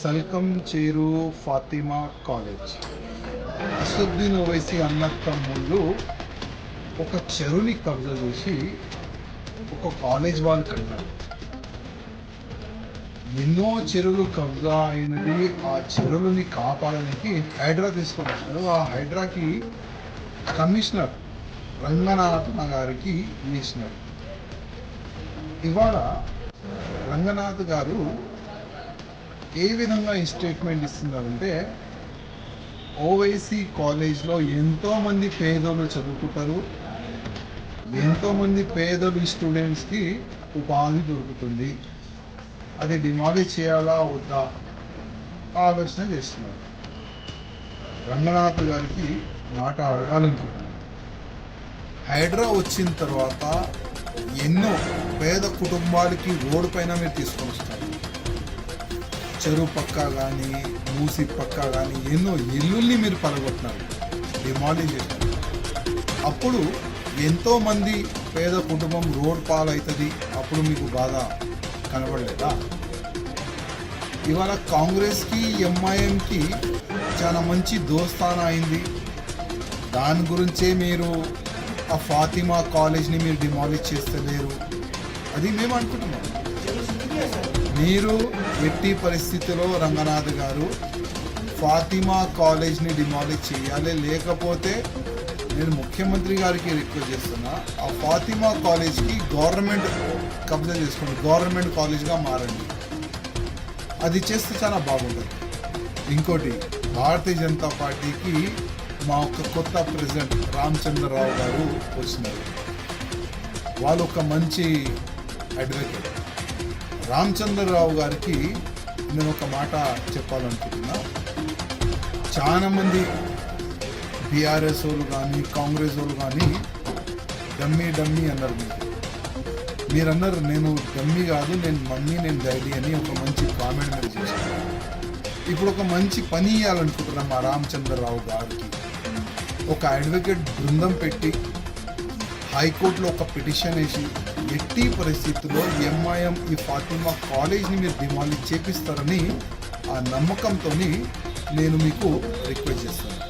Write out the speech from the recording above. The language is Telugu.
సల్కం చేరు ఫాతిమా కాలేజ్. అసదుద్దీన్ ఓవైసీ అన్న తమ్ముళ్ళు ఒక చెరువుని కబ్జా చేసి ఒక కాలేజ్ వాళ్ళు కట్టారు. ఎన్నో చెరువులు కబ్జా అయినది ఆ చెరువులని కాపాడడానికి హైడ్రా తీసుకొని వచ్చారు ఆ హైడ్రాకి కమిషనర్ రంగనాథన గారికి వేసినారు ఇవాళ రంగనాథ్ గారు ఏ విధంగా ఈ స్టేట్మెంట్ ఇస్తున్నారంటే ఓవైసీ కాలేజ్లో ఎంతోమంది పేదలు చదువుకుంటారు ఎంతోమంది పేదలు స్టూడెంట్స్కి ఉపాధి దొరుకుతుంది అది డిమాండ్ చేయాలా వద్దా? ఆలోచన చేస్తున్నారు. రంగనాథ్ గారికి మాట అడగాలనుకుంటున్నాను. హైడ్రా వచ్చిన తర్వాత ఎన్నో పేద కుటుంబాలకి రోడ్డు పైన మీరు తీసుకొని వస్తారు చెరువు పక్క కానీ మూసి పక్క కానీ ఎన్నో ఇల్లుల్ని మీరు పలగొట్టినారు డిమాలిష్ చేసినారు అప్పుడు ఎంతోమంది పేద కుటుంబం రోడ్ పాలవుతుంది అప్పుడు మీకు బాధ కనబడలేదా? ఇవాళ కాంగ్రెస్కి ఎంఐఎంకి చాలా మంచి దోస్తాన అయింది. దాని గురించే మీరు ఆ ఫాతిమా కాలేజ్ని మీరు డిమాలిష్ చేస్తలేరు. అది మేము అనుకుంటున్నాం. మీరు ఎట్టి పరిస్థితిలో రంగనాథ్ గారు ఫాతిమా కాలేజ్ని డిమాలిష్ చేయాలి. లేకపోతే నేను ముఖ్యమంత్రి గారికి రిక్వెస్ట్ చేస్తున్నా ఆ ఫాతిమా కాలేజ్కి గవర్నమెంట్ కబ్జా చేసుకోండి. గవర్నమెంట్ కాలేజ్గా మారండి. అది చేస్తే చాలా బాగుంటుంది. ఇంకోటి భారతీయ జనతా పార్టీకి మా ఒక కొత్త ప్రెసిడెంట్ రామచంద్రరావు గారు వచ్చినారు. వాళ్ళు ఒక మంచి అడ్వకేట్. రామచంద్రరావు గారికి నేను ఒక మాట చెప్పాలనుకుంటున్నా. చాలామంది బీఆర్ఎస్ వాళ్ళు కానీ కాంగ్రెస్ వాళ్ళు కానీ డమ్మీ డమ్మీ అన్నారు మీరు. మీరన్నారు నేను డమ్మీ కాదు నేను మమ్మీ నేను డాడీ అని ఒక మంచి కామెంట్ మీరు చేశాను ఇప్పుడు ఒక మంచి పని ఇవ్వాలనుకుంటున్నాం మా రామచంద్రరావు గారికి. ఒక అడ్వకేట్ బృందం పెట్టి హైకోర్టులో ఒక పిటిషన్ వేసి ఎట్టి పరిస్థితుల్లో ఎంఐఎం ఈ ఫాతిమా కాలేజ్ని మీరు డిమాలిష్ చేపిస్తారని ఆ నమ్మకంతో నేను మీకు రిక్వెస్ట్ చేస్తాను.